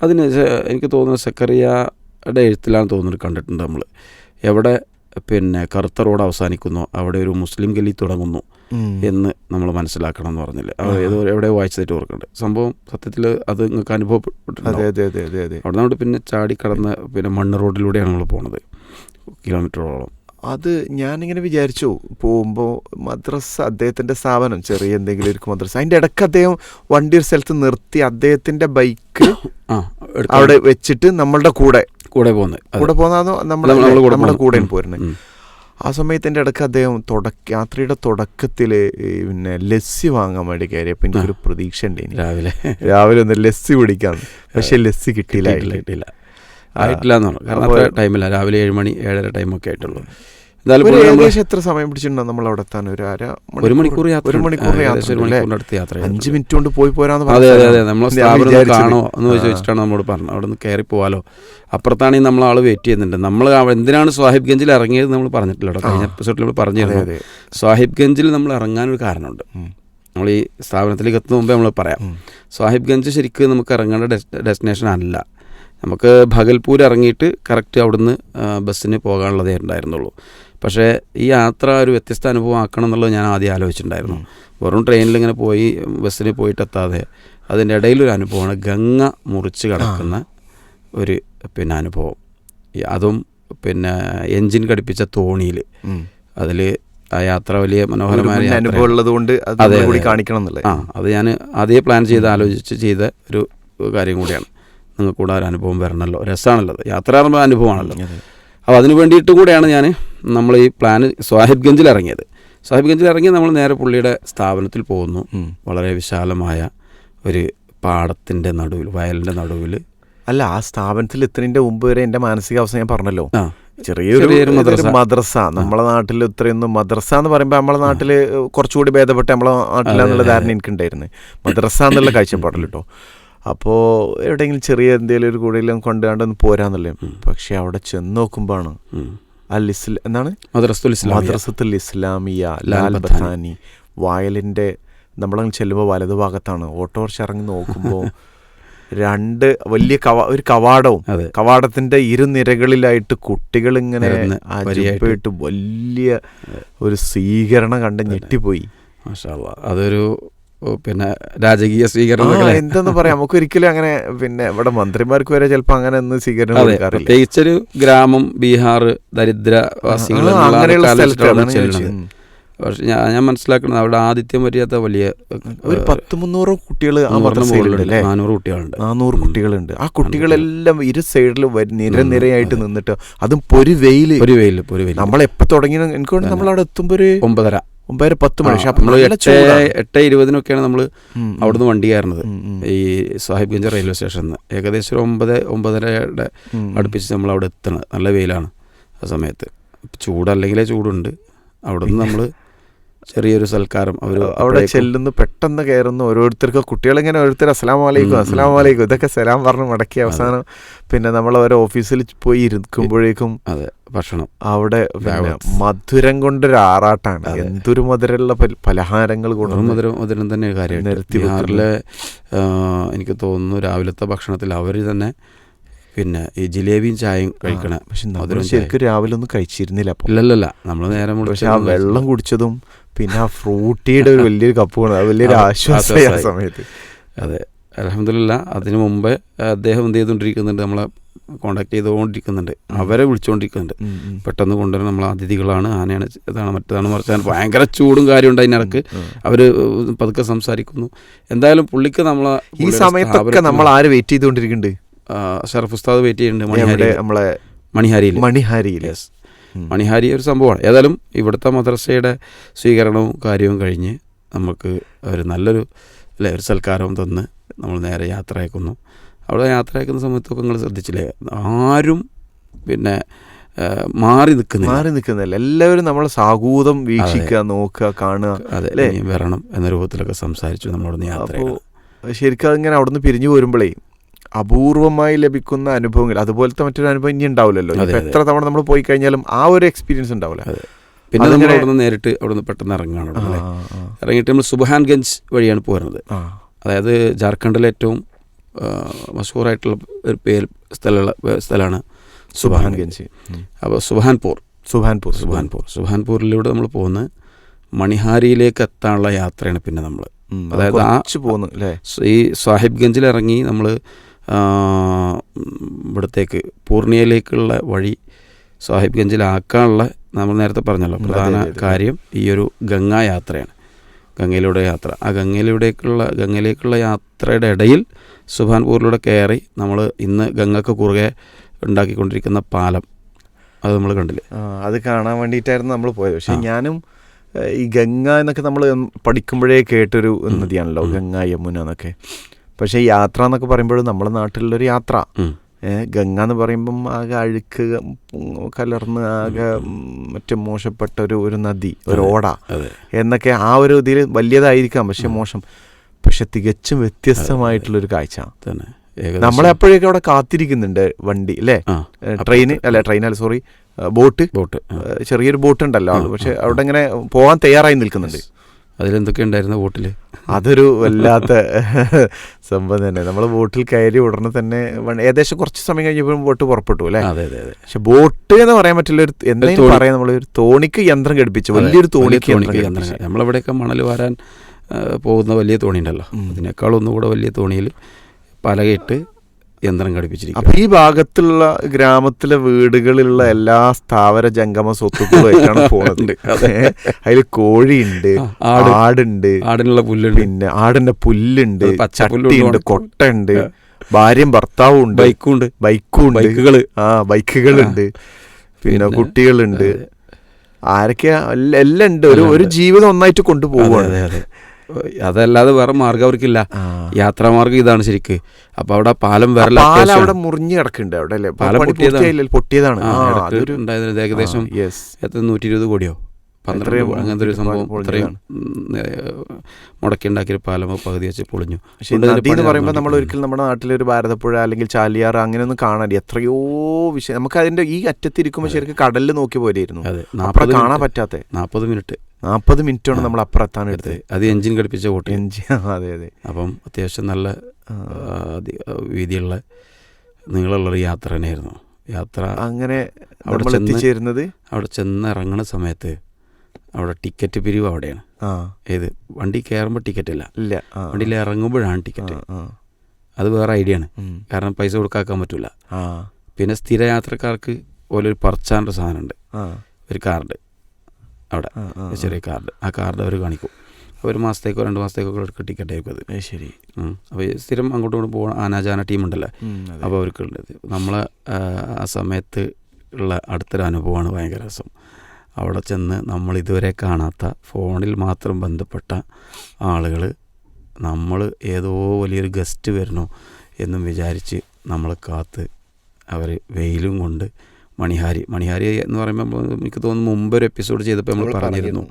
അതിന് എനിക്ക് തോന്നുന്നു സക്കറിയയുടെ എഴുത്തിലാണ് തോന്നുന്നത് കണ്ടിട്ടുണ്ട് നമ്മൾ എവിടെ പിന്നെ കറുത്ത റോഡ് അവസാനിക്കുന്നു അവിടെ ഒരു മുസ്ലിം ഗലി തുടങ്ങുന്നു എന്ന് നമ്മൾ മനസ്സിലാക്കണം എന്ന് പറഞ്ഞില്ലേ. ഏതോ എവിടെ വായിച്ചതായിട്ട് ഓർക്കുന്നുണ്ട് സംഭവം സത്യത്തിൽ അത് നിങ്ങൾക്ക് അതെ അനുഭവപ്പെട്ടിട്ടുണ്ടാവും. അതെ അതെ അതെ അതെ അവിടെ നിന്ന് പിന്നെ ചാടി കടന്ന് പിന്നെ മണ്ണ് റോഡിലൂടെയാണ് നമ്മൾ പോണത്. കിലോമീറ്ററോളം. അത് ഞാനിങ്ങനെ വിചാരിച്ചു. പോകുമ്പോൾ മദ്രസ അദ്ദേഹത്തിന്റെ സ്ഥാപനം ചെറിയ എന്തെങ്കിലും ഒരു മദ്രസ. അതിന്റെ ഇടയ്ക്ക് അദ്ദേഹം വണ്ടി ഒരു സ്ഥലത്ത് നിർത്തി അദ്ദേഹത്തിന്റെ ബൈക്ക് അവിടെ വെച്ചിട്ട് നമ്മളുടെ കൂടെ. കൂടെ പോകുന്നത് കൂടെ പോകുന്നതോ നമ്മുടെ നമ്മളെ നമ്മുടെ. കൂടെ പോരുന്നത്. ആ സമയത്തിന്റെ ഇടയ്ക്ക് അദ്ദേഹം തുടക്ക യാത്രയുടെ തുടക്കത്തിൽ പിന്നെ ലസ്സി വാങ്ങാൻ വേണ്ടി കയറിയപ്പോൾ എനിക്കൊരു പ്രതീക്ഷ ഉണ്ട് രാവിലെ. രാവിലെ ഒന്ന് ലസ്സി പിടിക്കാം പക്ഷെ ലസ്സി കിട്ടിയില്ല കിട്ടിയില്ല. ആയിട്ടില്ല എന്ന് പറഞ്ഞു. കാരണം അത്ര ടൈമില്ല. രാവിലെ ഏഴ് മണി ഏഴര ടൈമൊക്കെ ആയിട്ടുള്ളൂ. എന്തായാലും ഏകദേശം എത്ര സമയം പിടിച്ചിട്ടുണ്ടോ നമ്മൾ അവിടെ എത്താൻ? ഒരു അര ഒരു മണിക്കൂർ യാത്ര ഒരു മണിക്കൂർ ആ, യാത്ര അഞ്ച് മിനിറ്റ് കൊണ്ട് പോയി പോരാന്ന് അതെ അതെ അതെ. നമ്മളെ സ്ഥാപനം കാണോ എന്ന് ചോദിച്ചിട്ടാണ് നമ്മോട് പറഞ്ഞത്. അവിടെ നിന്ന് കയറി പോവാലോ. അപ്പുറത്താണെങ്കിൽ നമ്മൾ ആൾ വെയിറ്റ് ചെയ്യുന്നുണ്ട്. നമ്മൾ എന്തിനാണ് സാഹിബ് ഗഞ്ചിൽ ഇറങ്ങിയത് നമ്മൾ പറഞ്ഞിട്ടില്ല കഴിഞ്ഞ എപ്പിസോഡിൽ നമ്മൾ പറഞ്ഞിരുന്നത് പറഞ്ഞിരുന്നു. സാഹിബ് ഗഞ്ചിൽ നമ്മൾ ഇറങ്ങാനൊരു കാരണമുണ്ട്. നമ്മൾ ഈ സ്ഥാപനത്തിലേക്ക് എത്തുന്ന മുമ്പേ നമ്മൾ പറയാം. സാഹിബ് ഗഞ്ച് ശരിക്കും നമുക്ക് ഇറങ്ങേണ്ട ഡെസ്റ്റിനേഷൻ അല്ല. നമുക്ക് ഭഗൽപൂർ ഇറങ്ങിയിട്ട് കറക്റ്റ് അവിടുന്ന് ബസ്സിന് പോകാനുള്ളതേ ഉണ്ടായിരുന്നുള്ളൂ. പക്ഷേ ഈ യാത്ര ഒരു വ്യത്യസ്ത അനുഭവം ആക്കണം എന്നുള്ളത് ഞാൻ ആദ്യം ആലോചിച്ചിട്ടുണ്ടായിരുന്നു. വെറും ട്രെയിനിൽ ഇങ്ങനെ പോയി ബസ്സിന് പോയിട്ട് എത്താതെ അതിന്റെ ഇടയിലൊരു അനുഭവമാണ് ഗംഗ മുറിച്ച് കിടക്കുന്ന ഒരു പിന്നെ അനുഭവം. അതും പിന്നെ എൻജിൻ ഘടിപ്പിച്ച തോണിയിൽ. അതിൽ ആ യാത്ര വലിയ മനോഹരമായ അനുഭവം ഉള്ളത് കൊണ്ട് അത് അതെ, കൂടി അതെ. കാണിക്കണം എന്നുള്ളത്. ആ അത് ഞാൻ ആദ്യം പ്ലാൻ ചെയ്ത് ആലോചിച്ച് ചെയ്ത ഒരു കാര്യം കൂടിയാണ് നിങ്ങൾക്ക് കൂടെ ഒരു അനുഭവം വരണമല്ലോ. രസമാണല്ലോ അത്. യാത്ര പറയുമ്പോൾ അനുഭവമാണല്ലോ അപ്പോൾ അതിന് വേണ്ടിയിട്ട് കൂടെയാണ് ഞാൻ നമ്മൾ ഈ പ്ലാൻ സാഹിബ്ഗഞ്ചിൽ ഇറങ്ങിയത് സാഹിബ്ഗഞ്ചിൽ ഇറങ്ങി നമ്മൾ നേരെ പുള്ളിയുടെ സ്ഥാപനത്തിൽ പോകുന്നു. വളരെ വിശാലമായ ഒരു പാടത്തിന്റെ നടുവിൽ വയലിന്റെ നടുവിൽ. അല്ല ആ സ്ഥാപനത്തിൽ എത്തുന്നതിന്റെ മുമ്പ് വരെ എന്റെ മാനസികാവസ്ഥ ഞാൻ പറഞ്ഞല്ലോ. ചെറിയൊരു മദ്രസ. മദ്രസ. നമ്മളെ നാട്ടിൽ ഇത്രയൊന്നും മദ്രസ എന്ന് പറയുമ്പോൾ നമ്മളെ നാട്ടിൽ കുറച്ചുകൂടി ഭേദപ്പെട്ട് നമ്മളെ നാട്ടിലാന്നുള്ള ധാരണ. എനിക്കുണ്ടായിരുന്നു. മദ്രസ എന്നുള്ള കാഴ്ചപ്പാടില്ല കേട്ടോ അപ്പോൾ എവിടെയെങ്കിലും ചെറിയ എന്തെങ്കിലും ഒരു കൂടെയെല്ലാം കൊണ്ടുപോകാണ്ടൊന്ന് പോരാന്നല്ലേ? പക്ഷെ അവിടെ ചെന്ന് നോക്കുമ്പോഴാണ് ആ അൽ ഇസ്ല എന്താണ്? മദ്രസത്തുൽ ഇസ്ലാമിയ. മദ്രസത്തുൽ ഇസ്ലാമിയ ലാൽ ബഥാനി. വയലിന്റെ നമ്മളങ്ങ് ചെല്ലുമ്പോൾ വലതുഭാഗത്താണ് ഓട്ടോറിക്ഷ ഇറങ്ങി നോക്കുമ്പോൾ രണ്ട് വലിയ കവാ ഒരു കവാടവും കവാടത്തിന്റെ ഇരുനിരകളിലായിട്ട് കുട്ടികൾ ഇങ്ങനെ നിരന്ന് വലിയ ഒരു സ്വീകരണം കണ്ട് ഞെട്ടിപ്പോയി. അതൊരു പിന്നെ രാജകീയ സ്വീകരണം എന്തെന്ന് പറയാം. നമുക്ക് ഒരിക്കലും അങ്ങനെ പിന്നെ ഇവിടെ മന്ത്രിമാർക്ക് വരെ ചിലപ്പോൾ അങ്ങനെ ഒന്ന് സ്വീകരണം പ്രത്യേകിച്ചൊരു ഗ്രാമം ബീഹാർ ദരിദ്രവാസികൾ. പക്ഷെ ഞാൻ ഞാൻ മനസ്സിലാക്കുന്നത് അവിടെ ആദിത്യം വരിയാത്ത വലിയ ഒരു പത്ത് മുന്നൂറ് കുട്ടികൾ നാനൂറ് കുട്ടികളുണ്ട്. നാനൂറ്. കുട്ടികളുണ്ട്. ആ കുട്ടികളെല്ലാം ഇരു സൈഡിലും നിര നിരയായിട്ട് നിന്നിട്ട് അതും പൊരു വെയിൽ ഒരു വെയിൽ പൊരു വെയിൽ നമ്മളെപ്പോ തുടങ്ങി എനിക്ക് നമ്മൾ അവിടെ എത്തുമ്പോ ഒരു ഒമ്പതര. ഒമ്പതര പത്ത് മണി. പക്ഷെ എട്ട് ഇരുപതിനൊക്കെയാണ് നമ്മൾ. അവിടുന്ന് വണ്ടി കയറുന്നത്. ഈ സാഹിബ് ഈ സാഹിബ്ഗഞ്ച് റെയിൽവേ സ്റ്റേഷനിൽ നിന്ന് ഏകദേശം ഒരു ഒമ്പത് ഒമ്പതരയുടെ. അടുപ്പിച്ച് നമ്മൾ അവിടെ എത്തണം നല്ല വെയിലാണ് ആ സമയത്ത്. ചൂടല്ലെങ്കിലേ ചൂടുണ്ട്. അവിടെ നിന്ന് നമ്മൾ ചെറിയൊരു സൽക്കാരം അവർ അവിടെ ചെല്ലുന്ന പെട്ടെന്ന് കയറുന്നു. ഓരോരുത്തർക്ക് കുട്ടികളിങ്ങനെ ഓരോരുത്തർ അസ്സലാം വലൈക്കും. അസ്സലാം വലൈക്കും ഇതൊക്കെ സലാം പറഞ്ഞ് മടക്കി അവസാനം പിന്നെ നമ്മൾ ഓരോ ഓഫീസിൽ പോയി ഇരിക്കുമ്പോഴേക്കും അതെ ഭക്ഷണം. അവിടെ മധുരം കൊണ്ടൊരു ആറാട്ടാണ്. എന്തൊരു മധുരമുള്ള പലഹാരങ്ങൾ കൊണ്ട് മധുരം മധുരം തന്നെ കാര്യം. ബീഹാറിലെ എനിക്ക് തോന്നുന്നു രാവിലത്തെ ഭക്ഷണത്തിൽ അവർ തന്നെ പിന്നെ ഈ ജിലേബിയും ചായയും കഴിക്കണ പക്ഷെ ശരിക്കും രാവിലെ ഒന്നും കഴിച്ചിരുന്നില്ല അപ്പൊ. ഇല്ലല്ലല്ല നമ്മൾ നേരം പക്ഷെ ആ വെള്ളം കുടിച്ചതും പിന്നെ ആ ഫ്രൂട്ടിയുടെ ഒരു വലിയൊരു കപ്പ് വേണം. അത് വലിയൊരു ആശ്വാസമായി ആ സമയത്ത്. അതെ. അലഹമില്ല അതിനു മുമ്പേ അദ്ദേഹം എന്ത് ചെയ്തുകൊണ്ടിരിക്കുന്നുണ്ട്? നമ്മളെ കോണ്ടാക്ട് ചെയ്തുകൊണ്ടിരിക്കുന്നുണ്ട്. അവരെ വിളിച്ചുകൊണ്ടിരിക്കുന്നുണ്ട്. പെട്ടെന്ന് കൊണ്ടുവരുന്ന നമ്മളെ അതിഥികളാണ്. ആനയാണ് ഇതാണ് മറ്റേതാണ് മറിച്ചാണ്. ഭയങ്കര ചൂടും കാര്യമുണ്ട് അതിനിടക്ക്. അവർ പതുക്കെ സംസാരിക്കുന്നു. എന്തായാലും പുള്ളിക്ക് നമ്മളെ ഈ സമയത്തൊക്കെ നമ്മൾ ആര് വെയിറ്റ് ചെയ്തുകൊണ്ടിരിക്കുന്നുണ്ട്? ഷറഫ് ഉസ്താദ് വെയിറ്റ് ചെയ്യുന്നുണ്ട് മണിഹാരി നമ്മളെ മണിഹാരിയിൽ. മണിഹാരിയിൽ. യെസ് മണിഹാരി ഒരു സംഭവമാണ്. ഏതായാലും ഇവിടുത്തെ മദ്രസയുടെ സ്വീകരണവും കാര്യവും കഴിഞ്ഞ് നമുക്ക് ഒരു നല്ലൊരു അല്ലേ ഒരു സൽക്കാരവും തന്ന് നമ്മൾ നേരെ യാത്ര അയക്കുന്നു അവിടെ യാത്ര അയക്കുന്ന സമയത്തൊക്കെ നിങ്ങൾ ശ്രദ്ധിച്ചില്ലേ? ആരും പിന്നെ മാറി നിൽക്കുന്നില്ല. മാറി നിൽക്കുന്നില്ല. എല്ലാവരും നമ്മൾ സാഗൂതം വീക്ഷിക്കുക നോക്കുക കാണുക അതെ വരണം എന്ന രൂപത്തിലൊക്കെ സംസാരിച്ചു നമ്മളവിടുന്ന് യാത്ര ശരിക്കും അതിങ്ങനെ അവിടുന്ന് പിരിഞ്ഞു പോരുമ്പോഴേ അപൂർവമായി ലഭിക്കുന്ന അനുഭവങ്ങൾ. അതുപോലത്തെ മറ്റൊരു അനുഭവം ഇനി ഉണ്ടാവില്ലല്ലോ. എത്ര തവണ നമ്മൾ പോയി കഴിഞ്ഞാലും ആ ഒരു എക്സ്പീരിയൻസ് ഉണ്ടാവില്ല. പിന്നെ നമ്മൾ അവിടുന്ന് നേരിട്ട് അവിടുന്ന് പെട്ടെന്ന് ഇറങ്ങുകയാണ് ഇറങ്ങിയിട്ട് നമ്മൾ സുബഹാൻഗഞ്ച് വഴിയാണ് പോരുന്നത്. അതായത് ജാർഖണ്ഡിലെ ഏറ്റവും മഷൂറായിട്ടുള്ള ഒരു പേര് സ്ഥലമുള്ള സ്ഥലമാണ് സുബാൻഗഞ്ച് സുബാൻഗഞ്ച് അപ്പോൾ സുബാൻപൂർ സുബാൻപൂർ സുബാൻപൂർ സുബാൻപൂരിലൂടെ നമ്മൾ പോകുന്ന മണിഹാരിയിലേക്ക് എത്താനുള്ള യാത്രയാണ് പിന്നെ നമ്മൾ അതായത് ആ- പോകുന്നു ഈ സാഹിബ്ഗഞ്ചിൽ ഇറങ്ങി നമ്മൾ ഇവിടത്തേക്ക് പൂർണിയയിലേക്കുള്ള വഴി സാഹിബ്ഗഞ്ചിലാക്കാനുള്ള നമ്മൾ നേരത്തെ പറഞ്ഞല്ലോ പ്രധാന. കാര്യം ഈ ഒരു ഗംഗാ യാത്രയാണ്. ഗംഗയിലൂടെ യാത്ര. ആ ഗംഗയിലൂടേക്കുള്ള ഗംഗയിലേക്കുള്ള യാത്രയുടെ ഇടയിൽ സുബാൻപൂരിലൂടെ കയറി നമ്മൾ ഇന്ന് ഗംഗക്ക് കുറുകെ ഉണ്ടാക്കിക്കൊണ്ടിരിക്കുന്ന പാലം. അത് നമ്മൾ കണ്ടില്ലേ? അത് കാണാൻ വേണ്ടിയിട്ടായിരുന്നു നമ്മൾ പോയത്. പക്ഷേ ഞാനും ഈ ഗംഗ എന്നൊക്കെ നമ്മൾ പഠിക്കുമ്പോഴേ കേട്ടൊരു നദിയാണല്ലോ ഗംഗ യമുന എന്നൊക്കെ. പക്ഷേ യാത്ര എന്നൊക്കെ പറയുമ്പോഴും നമ്മുടെ നാട്ടിലുള്ളൊരു യാത്ര. ഗംഗ എന്ന് പറയുമ്പം ആകെ അഴുക്ക് കലർന്ന് ആകെ മറ്റു മോശപ്പെട്ട ഒരു ഒരു നദി ഒരു ഓട എന്നൊക്കെ ആ ഒരു ഇതിൽ വലിയതായിരിക്കാം പക്ഷെ. മോശം. പക്ഷെ തികച്ചും വ്യത്യസ്തമായിട്ടുള്ളൊരു കാഴ്ച. തന്നെ. ഏകദേശം- നമ്മളെ അപ്പോഴേക്കും അവിടെ കാത്തിരിക്കുന്നുണ്ട് വണ്ടി അല്ലേ ട്രെയിന് ട്രെയിൻ അല്ല ട്രെയിൻ അല്ല സോറി ബോട്ട്. ബോട്ട് ചെറിയൊരു ബോട്ട് ഉണ്ടല്ലോ പക്ഷെ അവിടെ ഇങ്ങനെ പോകാൻ തയ്യാറായി നിൽക്കുന്നുണ്ട്. അതിലെന്തൊക്കെ ഉണ്ടായിരുന്നു ബോട്ടിൽ അതൊരു വല്ലാത്ത സംഭവം തന്നെ. നമ്മൾ ബോട്ടിൽ കയറി ഉടനെ തന്നെ ഏകദേശം കുറച്ച് സമയം കഴിഞ്ഞപ്പോഴും ബോട്ട് പുറപ്പെട്ടു അല്ലേ? അതെ അതെ അതെ. പക്ഷെ ബോട്ട് എന്ന് പറയാൻ പറ്റില്ല ഒരു എന്തെങ്കിലും പറയാം നമ്മൾ ഒരു തോണിക്ക് യന്ത്രം ഘടിപ്പിച്ചു. വലിയൊരു തോണിക്ക് തോണിക്ക് യന്ത്രം. നമ്മളവിടെയൊക്കെ മണൽ വാരാൻ പോകുന്ന വലിയ തോണി ഉണ്ടല്ലോ. അതിനേക്കാൾ ഒന്നുകൂടെ വലിയ തോണിയിൽ പലകയിട്ട് യന്ത്രം ഘടിപ്പിച്ചിരിക്കും അപ്പൊ ഈ ഭാഗത്തുള്ള ഗ്രാമത്തിലെ വീടുകളിലുള്ള എല്ലാ സ്ഥാവര ജംഗമ സ്വത്തുക്കളുമായിട്ടാണ് പോകുന്നുണ്ട് അതെ. അതിൽ കോഴിയുണ്ട് ആട്. ആടുണ്ട് ആടിനുള്ള പുല്ലുണ്ട്. പിന്നെ ആടിന്റെ പുല്ലുണ്ട് പച്ചപ്പുല്ലുണ്ട്, ചട്ടിയുണ്ട് കൊട്ടുണ്ട്. ഭാര്യയും ഭർത്താവും ഉണ്ട് ബൈക്കും ഉണ്ട് ബൈക്കും ഉണ്ട് ബൈക്കുകൾ. ആ ബൈക്കുകളുണ്ട് പിന്നെ കുട്ടികളുണ്ട്. ആരൊക്കെയാ? എല്ലാം ഉണ്ട്. ഒരു ഒരു ജീവിതം ഒന്നായിട്ട് കൊണ്ടുപോകുകയാണ് അതെ, അതെ. അതല്ലാതെ വേറെ മാർഗം അവർക്കില്ല. യാത്രാമാർഗം ഇതാണ് ശരിക്ക്. അപ്പൊ അവിടെ പാലം വേറെ അവിടെ. മുറിഞ്ഞു കിടക്കുന്നുണ്ട് അവിടെ അല്ലേ? പാലം പൊട്ടിയതാണ്. ഏകദേശം. നൂറ്റി ഇരുപത് കോടിയോ? പന്ത്രണ്ട് അങ്ങനത്തെ ഒരു സംഭവം. ഇത്രയും മുടക്കി ഉണ്ടാക്കിയ പാലം പകുതി വെച്ച് പൊളിഞ്ഞു. പക്ഷേ നദി എന്ന് പറയുമ്പോൾ നമ്മൾ. ഒരിക്കലും നമ്മുടെ നാട്ടിലെ ഒരു ഭാരതപ്പുഴ അല്ലെങ്കിൽ ചാലിയാർ അങ്ങനെയൊന്നും കാണാൻ എത്രയോ വിഷയം. നമുക്ക് അതിന്റെ ഈ അറ്റത്തിരിക്കുമ്പോൾ ശരിക്കും കടലിൽ നോക്കി പോലെയായിരുന്നു അപ്പുറം കാണാൻ പറ്റാത്ത. നാൽപ്പത് മിനിറ്റ്. നാൽപ്പത് മിനിറ്റാണ്. നമ്മൾ അപ്പുറത്താണ് എടുത്ത് എടുത്തത്. അത് എഞ്ചിൻ ഘടിപ്പിച്ച ബോട്ട്. എഞ്ചിൻ അതെ അതെ. അപ്പം അത്യാവശ്യം നല്ല വീതിയുള്ള നീളമുള്ളൊരു യാത്ര തന്നെയായിരുന്നു. യാത്ര അങ്ങനെ അവിടെ എത്തിച്ചേരുന്നത്? അവിടെ ചെന്ന് ഇറങ്ങുന്ന സമയത്ത് അവിടെ ടിക്കറ്റ് പിരിവ് അവിടെയാണ്. ഏത്? വണ്ടി കയറുമ്പോൾ ടിക്കറ്റ് അല്ല ഇല്ല വണ്ടിയിൽ ഇറങ്ങുമ്പോഴാണ് ടിക്കറ്റ്. അത് വേറെ ഐഡിയ ആണ് കാരണം പൈസ കൊടുക്കാക്കാൻ പറ്റില്ല പിന്നെ സ്ഥിര യാത്രക്കാർക്ക് ഓലൊരു പറച്ചാന്റെ സാധനമുണ്ട്. ഒരു കാർഡ് അവിടെ. ഒരു ചെറിയ കാർഡ്. ആ കാർഡ് അവർ കാണിക്കും. ഒരു മാസത്തേക്കോ രണ്ട് മാസത്തേക്കോ ഒക്കെ ടിക്കറ്റ് ആയിരിക്കും അത്. ശരി. അപ്പോൾ സ്ഥിരം അങ്ങോട്ടും ഇങ്ങോട്ടും പോകണം ആനാജാന ടീമുണ്ടല്ലോ. ഉണ്ടല്ലോ അപ്പോൾ ഉണ്ട് നമ്മളെ ആ സമയത്ത് ഉള്ള അടുത്തൊരു അനുഭവമാണ് ഭയങ്കര രസം. അവിടെ ചെന്ന് നമ്മൾ ഇതുവരെ കാണാത്ത ഫോണിൽ മാത്രം ബന്ധപ്പെട്ട ആളുകൾ നമ്മൾ ഏതോ വലിയൊരു ഗസ്റ്റ് വരണോ എന്നും വിചാരിച്ച് നമ്മൾ കാത്ത് അവർ വെയിലും കൊണ്ട് മണിഹാരി മണിഹാരി എന്ന് പറയുമ്പോൾ എനിക്ക് തോന്നുന്നു മുമ്പ് ഒരു എപ്പിസോഡ് ചെയ്തപ്പോൾ നമ്മൾ പറഞ്ഞിരുന്നു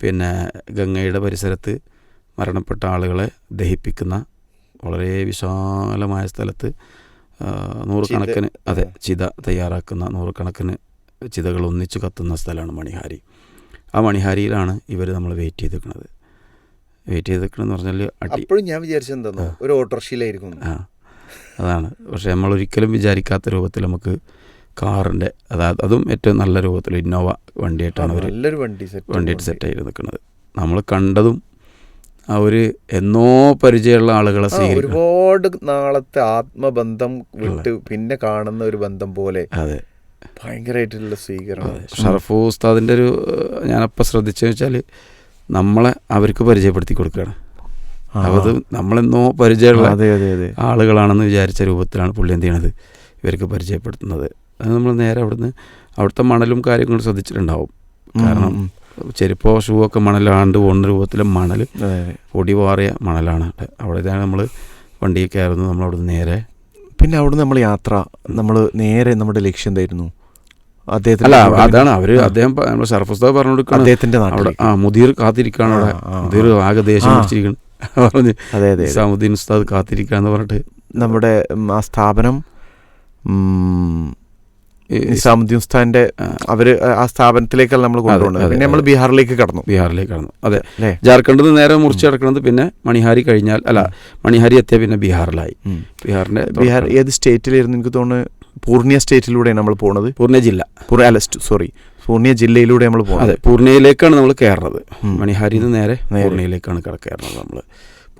പിന്നെ ഗംഗയുടെ പരിസരത്ത് മരണപ്പെട്ട ആളുകളെ ദഹിപ്പിക്കുന്ന വളരെ വിശാലമായ സ്ഥലത്ത് നൂറുകണക്കിന് അതെ. ചിത തയ്യാറാക്കുന്ന നൂറുകണക്കിന് ചിതകൾ ഒന്നിച്ചു കത്തുന്ന സ്ഥലമാണ് മണിഹാരി. ആ മണിഹാരിയിലാണ് ഇവർ നമ്മൾ വെയിറ്റ് ചെയ്ത് നിൽക്കുന്നത് വെയിറ്റ് ചെയ്ത് നിൽക്കണമെന്ന് പറഞ്ഞാൽ അപ്പോഴും ഞാൻ വിചാരിച്ചെന്താ ഒരു ഓട്ടോറിക്ഷയിലായിരിക്കും ആ. അതാണ്. പക്ഷേ നമ്മൾ ഒരിക്കലും വിചാരിക്കാത്ത രൂപത്തിൽ നമുക്ക് കാറിന്റെ അതായത് അതും ഏറ്റവും നല്ല രൂപത്തിൽ ഇന്നോവ വണ്ടിയായിട്ടാണ് അവർ നല്ലൊരു വണ്ടി സെറ്റ് വണ്ടിയായിട്ട് സെറ്റായിട്ട് നിൽക്കുന്നത് നമ്മൾ കണ്ടതും ആ ഒരു എന്നോ പരിചയമുള്ള ആളുകളെ ഒരുപാട് നാളത്തെ ആത്മബന്ധം വിട്ട് പിന്നെ കാണുന്ന ഒരു ബന്ധം പോലെ അതെ. ഭയങ്കരമായിട്ടുള്ള സ്വീകരണം. ഷറഫു ഉസ്താദിന്റെ ഒരു ഞാനപ്പോൾ ശ്രദ്ധിച്ചെന്ന് വെച്ചാൽ നമ്മളെ അവർക്ക് പരിചയപ്പെടുത്തി കൊടുക്കുകയാണ്. അപ്പോൾ അത് നമ്മളെന്നോ പരിചയമുള്ള അതെ അതെ അതെ. ആളുകളാണെന്ന് വിചാരിച്ച രൂപത്തിലാണ് പുള്ളി എന്ത് ചെയ്യണത്? ഇവർക്ക് പരിചയപ്പെടുത്തുന്നത്. അത് നമ്മൾ നേരെ അവിടുന്ന് അവിടുത്തെ മണലും കാര്യങ്ങളും ശ്രദ്ധിച്ചിട്ടുണ്ടാവും. കാരണം ചെരുപ്പോ ഷൂ ഒക്കെ മണലാണ്ട് പോകുന്ന രൂപത്തിലെ മണൽ. പൊടി പാറിയ മണലാണ്. അവിടെ നമ്മൾ വണ്ടിയിൽ കയറുന്നത്. നമ്മൾ അവിടുന്ന് നേരെ പിന്നെ അവിടെ നമ്മൾ യാത്ര നമ്മൾ നേരെ നമ്മുടെ ലക്ഷ്യം എന്തായിരുന്നു? അദ്ദേഹത്തിന് അല്ല അതാണ് അവർ. അദ്ദേഹം സർഫസ് നമ്മുടെ സർഫസ്താവ് പറഞ്ഞു കൊടുക്കണം അദ്ദേഹത്തിന്റെ നാട്ടിൽ ആ മുദീർ കാത്തിരിക്കാണ് അവിടെ. മുദീർ ആകെ ദേശം പറഞ്ഞു പിടിച്ചിരിക്കണം പറഞ്ഞ് അതെ അതെ സമുദ്ദീൻ ഉസ്താദ് കാത്തിരിക്കാന്ന് പറഞ്ഞിട്ട്. നമ്മുടെ ആ സ്ഥാപനം നിസാമുദ്ദീൻ അവർ ആ സ്ഥാപനത്തിലേക്കല്ല നമ്മൾ കൊണ്ടുപോകുന്നത് പിന്നെ നമ്മൾ. ബീഹാറിലേക്ക് കടന്നു. ബീഹാറിലേക്ക് കടന്നു. അതെ. ജാർഖണ്ഡിൽ നിന്ന് നേരെ മുറിച്ച് കിടക്കുന്നത് പിന്നെ മണിഹാരി കഴിഞ്ഞാൽ അല്ല മണിഹാരി എത്തിയ പിന്നെ ബീഹാറിലായി. ബീഹാറിന്റെ ബീഹാർ ഏത് സ്റ്റേറ്റിലായിരുന്നു എനിക്ക് തോന്നുന്നു? പൂർണിയ സ്റ്റേറ്റിലൂടെയാണ് നമ്മൾ പോണത്. പൂർണിയ ജില്ല. അല്ല സോറി. പൂർണിയ ജില്ലയിലൂടെ നമ്മൾ പോകുന്നത് അതെ പൂർണിയയിലേക്കാണ് നമ്മൾ കയറുന്നത് മണിഹാരി മണിഹാരിയിൽ നിന്ന് നേരെ. പൂർണിയയിലേക്കാണ് കയറുന്നത് നമ്മൾ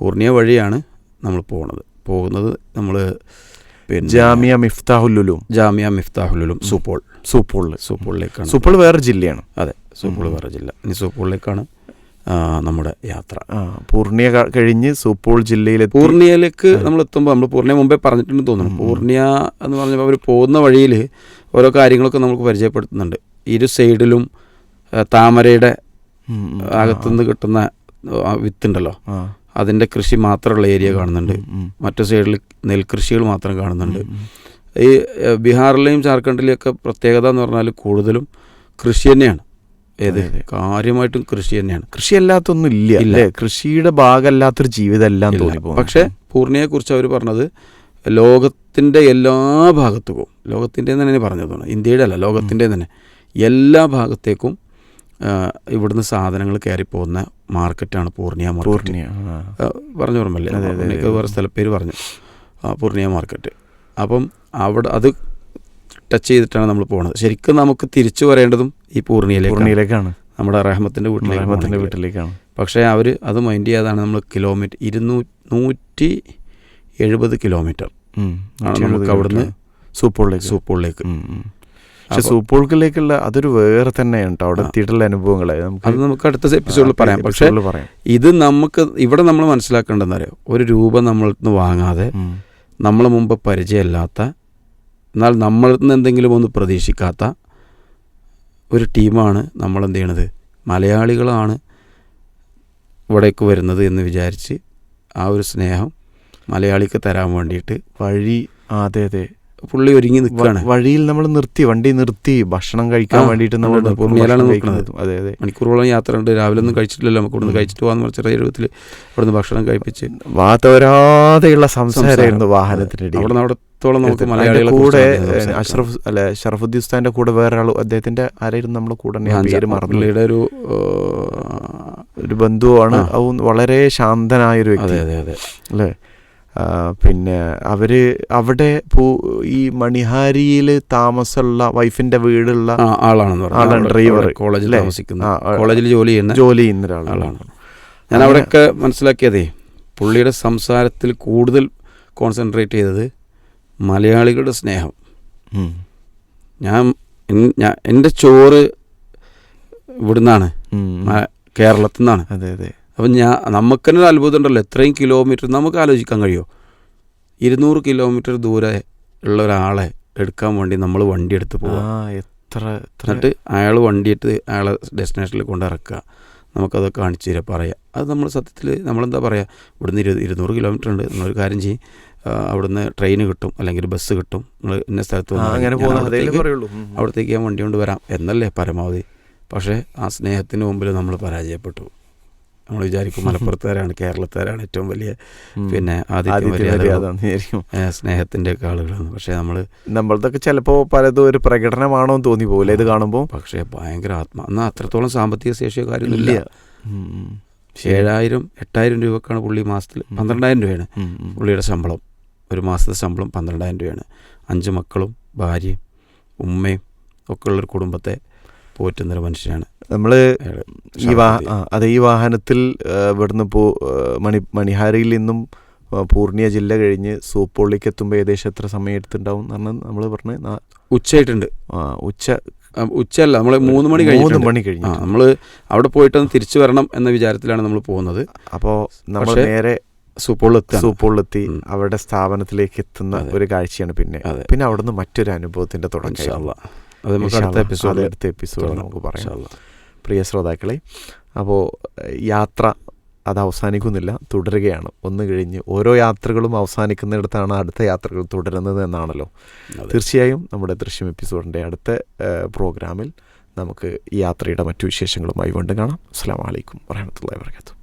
പൂർണിയ വഴിയാണ് നമ്മൾ പോകുന്നത് പോകുന്നത് നമ്മൾ ജാമിയ മിഫ്താഹുല്ലുലും ജാമിയ മിഫ്താഹുലും സൂപ്പോൾ. സൂപ്പോളിൽ. സൂപ്പോളിലേക്കാണ്. സൂപ്പോൾ വേറെ ജില്ലയാണ്. അതെ സൂപ്പോൾ വേറെ ജില്ല. ഇനി സൂപ്പോളിലേക്കാണ് നമ്മുടെ യാത്ര. പൂർണിയ കഴിഞ്ഞ് സൂപ്പോൾ ജില്ലയിലെ പൂർണിയയിലേക്ക് നമ്മൾ എത്തുമ്പോൾ നമ്മൾ പൂർണിയ മുമ്പേ പറഞ്ഞിട്ടുണ്ട് തോന്നുന്നു. പൂർണിയ എന്ന് പറഞ്ഞപ്പോൾ അവർ പോകുന്ന വഴിയിൽ ഓരോ കാര്യങ്ങളൊക്കെ നമുക്ക് പരിചയപ്പെടുത്തുന്നുണ്ട്. ഇരു സൈഡിലും താമരയുടെ അകത്തുനിന്ന് കിട്ടുന്ന വിത്തുണ്ടല്ലോ അതിന്റെ കൃഷി മാത്രമുള്ള ഏരിയ കാണുന്നുണ്ട്. മറ്റു സൈഡിൽ നെൽകൃഷികൾ മാത്രം കാണുന്നുണ്ട്. ഈ ബീഹാറിലെയും ജാർഖണ്ഡിലെയും ഒക്കെ പ്രത്യേകത എന്ന് പറഞ്ഞാൽ കൂടുതലും കൃഷി തന്നെയാണ്. ഏത്. കാര്യമായിട്ടും കൃഷി തന്നെയാണ്. കൃഷി അല്ലാത്തൊന്നും ഇല്ല ഇല്ല. അല്ലേ? കൃഷിയുടെ ഭാഗമല്ലാത്തൊരു ജീവിതം എല്ലാം ഇല്ല. തോന്നിപ്പോകും പക്ഷേ പൂർണിയെക്കുറിച്ച് അവർ പറഞ്ഞത് ലോകത്തിന്റെ എല്ലാ ഭാഗത്തേക്കും ലോകത്തിന്റെ തന്നെ പറഞ്ഞതാണ് ഇന്ത്യയുടെ അല്ല ലോകത്തിന്റെ തന്നെ. എല്ലാ ഭാഗത്തേക്കും ഇവിടുന്ന് സാധനങ്ങൾ കയറിപ്പോകുന്ന മാർക്കറ്റാണ് പൂർണിയ മാർക്കറ്റ്. പറഞ്ഞു ഓർമ്മല്ലേ എനിക്ക് വേറെ സ്ഥലപ്പേര് പറഞ്ഞു. പൂർണിയ മാർക്കറ്റ്. അപ്പം അവിടെ അത് ടച്ച് ചെയ്തിട്ടാണ് നമ്മൾ പോകുന്നത് ശരിക്കും നമുക്ക് തിരിച്ചു വരേണ്ടതും ഈ പൂർണിയയിലേക്ക് പൂർണിയയിലേക്കാണ്. നമ്മുടെ റഹ്മത്തിന്റെ വീട്ടിലേക്ക് റഹ്മത്തിന്റെ വീട്ടിലേക്കാണ്. പക്ഷേ അവർ അത് മൈൻഡ് ചെയ്യാതാണ് നമ്മൾ കിലോമീറ്റർ ഇരുന്നൂ നൂറ്റി എഴുപത് കിലോമീറ്റർ ആണ് നമുക്ക് അവിടുന്ന് ഉം, ഉം. പക്ഷെ സൂപ്പർ സൂപ്പോൾക്കിലേക്കുള്ള അതൊരു വേറെ തന്നെയാണ് കേട്ടോ അവിടെ. എത്തിയിട്ടുള്ള അനുഭവങ്ങളെ. നമുക്ക് അത് നമുക്ക് അടുത്ത എപ്പിസോഡിൽ പറയാം. പക്ഷേ ഇത് നമുക്ക് ഇവിടെ നമ്മൾ മനസ്സിലാക്കേണ്ടതെന്ന് അറിയോ? ഒരു രൂപ നമ്മളിൽ നിന്ന് വാങ്ങാതെ നമ്മളെ മുമ്പ് പരിചയമില്ലാത്ത എന്നാൽ നമ്മളിൽ നിന്ന് എന്തെങ്കിലും ഒന്ന് പ്രതീക്ഷിക്കാത്ത ഒരു ടീമാണ് നമ്മൾ എന്ത് ചെയ്യണത്? മലയാളികളാണ് ഇവിടേക്ക് വരുന്നത് എന്ന് വിചാരിച്ച് ആ ഒരു സ്നേഹം മലയാളിക്ക് തരാൻ വേണ്ടിയിട്ട് വഴി അതെ അതെ. പുള്ളി ഒരുങ്ങി നിൽക്കുകയാണ് വഴിയിൽ നമ്മൾ നിർത്തി വണ്ടി നിർത്തി ഭക്ഷണം കഴിക്കാൻ വേണ്ടിയിട്ട് നമ്മൾ നിൽക്കുന്നത്. അതെ അതെ. മണിക്കൂറോളം യാത്ര ഉണ്ട് രാവിലെ ഒന്നും കഴിച്ചിട്ടില്ലല്ലോ. നമുക്ക് ഇവിടുന്ന് കഴിച്ചിട്ട് പോകാൻ പറഞ്ഞ ചെറിയ രൂപത്തിൽ ഇവിടുന്ന് ഭക്ഷണം കഴിപ്പിച്ച് വാതോരാതെയുള്ള സംസാരമായിരുന്നു സംസാരം. വാഹനത്തിനിടയിൽ. അവിടെ അവിടത്തോളം നമുക്ക് മലയാളികളെ കൂടെ അഷ്റഫ് അല്ലെ ഷറഫുദ്ദീൻ ഉസ്താന്റെ കൂടെ വേറെ ആൾ അദ്ദേഹത്തിന്റെ ആരായിരുന്നു നമ്മൾ കൂടെ? പേര് ഒരു ഒരു ബന്ധുവാണ്. അതും വളരെ ശാന്തനായൊരു വ്യക്തി. അതെ അതെ അതെ. അല്ലേ? പിന്നെ അവർ അവിടെ പോ ഈ മണിഹാരിയിൽ താമസമുള്ള വൈഫിന്റെ വീടുള്ള ആളാണെന്ന് പറഞ്ഞു. ആളാണ് ഡ്രൈവർ, കോളേജിൽ? താമസിക്കുന്ന കോളേജിൽ ജോലി ചെയ്യുന്ന ജോലി ചെയ്യുന്ന ഒരാളാണ്. ആളാണ്. ഞാൻ അവിടെയൊക്കെ മനസ്സിലാക്കിയതേ പുള്ളിയുടെ സംസാരത്തിൽ കൂടുതൽ കോൺസെൻട്രേറ്റ് ചെയ്തത് മലയാളികളുടെ സ്നേഹം. ഞാൻ എൻ- എന്റെ ചോറ് ഇവിടുന്നാണ്. കേരളത്തിൽ നിന്നാണ് അതെ അതെ. അപ്പം ഞാൻ നമുക്ക് തന്നെ ഒരു അത്ഭുതം ഉണ്ടല്ലോ എത്രയും കിലോമീറ്റർ നമുക്ക് ആലോചിക്കാൻ കഴിയുമോ ഇരുന്നൂറ് കിലോമീറ്റർ ദൂരെ ഉള്ള ഒരാളെ എടുക്കാൻ വേണ്ടി നമ്മൾ വണ്ടി എടുത്ത് ആ എത്ര എന്നിട്ട് അയാൾ വണ്ടി എടുത്ത് അയാളെ ഡെസ്റ്റിനേഷനിൽ കൊണ്ട് ഇറക്കുക. നമുക്കത് കാണിച്ചു തരാം പറയാം. അത് നമ്മൾ സത്യത്തിൽ നമ്മളെന്താ പറയുക ഇവിടുന്ന് ഇരു ഇരുന്നൂറ് കിലോമീറ്റർ ഉണ്ട്. നിങ്ങളൊരു കാര്യം ചെയ്യും. അവിടുന്ന് ട്രെയിൻ കിട്ടും അല്ലെങ്കിൽ ബസ് കിട്ടും. നിങ്ങൾ ഇന്ന സ്ഥലത്ത് അവിടത്തേക്ക് ഞാൻ വണ്ടി കൊണ്ട് വരാം എന്നല്ലേ പരമാവധി. പക്ഷേ ആ സ്നേഹത്തിന് മുമ്പിൽ നമ്മൾ പരാജയപ്പെട്ടു. നമ്മൾ വിചാരിക്കും മലപ്പുറത്തുകാരാണ് കേരളത്തുകാരാണ് ഏറ്റവും വലിയ പിന്നെ സ്നേഹത്തിന്റെ സ്നേഹത്തിന്റെ ഒക്കെ ആളുകളാണ്. പക്ഷേ നമ്മൾ നമ്മളതൊക്കെ ചിലപ്പോ പലതും ഒരു പ്രകടനമാണോ എന്ന് തോന്നി പോലെ ഇത് കാണുമ്പോൾ പക്ഷേ ഭയങ്കര ആത്മ എന്നാൽ അത്രത്തോളം സാമ്പത്തിക ശേഷിയോ കാര്യമൊന്നുമില്ല. ഏഴായിരം എട്ടായിരം രൂപക്കാണ് പുള്ളി മാസത്തിൽ. പന്ത്രണ്ടായിരം രൂപയാണ്. പുള്ളിയുടെ ശമ്പളം. ഒരു മാസത്തെ ശമ്പളം പന്ത്രണ്ടായിരം രൂപയാണ്. അഞ്ച് മക്കളും ഭാര്യയും ഉമ്മയും ഒക്കെ ഉള്ളൊരു കുടുംബത്തെ പോറ്റുന്നൊരു മനുഷ്യനാണ്. നമ്മൾ ഈ വാ ആ, അതെ ഈ വാഹനത്തിൽ ഇവിടുന്ന് പോ മണി മണിഹാരിയിൽ നിന്നും പൂർണിയ ജില്ല കഴിഞ്ഞ് സൂപ്പോളിലേക്ക് എത്തുമ്പോൾ ഏകദേശം എത്ര സമയം എടുത്തിട്ടുണ്ടാവും എന്ന് പറഞ്ഞാൽ നമ്മൾ പറഞ്ഞ് നാ- ഉച്ചയായിട്ടുണ്ട്. ആ, ഉച്ച ഉച്ചയല്ല നമ്മൾ മൂന്ന് മണി മൂന്ന് മണി കഴിഞ്ഞു നമ്മൾ അവിടെ പോയിട്ടൊന്ന് തിരിച്ചു വരണം എന്ന വിചാരത്തിലാണ് നമ്മൾ പോകുന്നത്. അപ്പോൾ നമ്മൾ നേരെ സൂപ്പോളിലെത്തി സൂപ്പോളിലെത്തി. അവരുടെ സ്ഥാപനത്തിലേക്ക് എത്തുന്ന ഒരു കാഴ്ചയാണ് പിന്നെ. പിന്നെ അവിടുന്ന് മറ്റൊരു അനുഭവത്തിന്റെ തുടക്കം. അത് നമുക്ക് അടുത്ത എപ്പിസോഡ് അടുത്ത എപ്പിസോഡ് നമുക്ക് പറയാം. പ്രിയ ശ്രോതാക്കളെ അപ്പോൾ യാത്ര അത് അവസാനിക്കുന്നില്ല തുടരുകയാണ്. ഒന്ന് കഴിഞ്ഞ് ഓരോ യാത്രകളും അവസാനിക്കുന്നിടത്താണ് അടുത്ത യാത്രകൾ തുടരുന്നത് എന്നാണല്ലോ. തീർച്ചയായും നമ്മുടെ ദൃശ്യം എപ്പിസോഡിന്റെ അടുത്ത പ്രോഗ്രാമിൽ നമുക്ക് ഈ യാത്രയുടെ മറ്റു വിശേഷങ്ങളുമായി വീണ്ടും കാണാം. അസ്സാം വലൈക്കും വാഹമത്തല്ലാ വർക്കാത്തു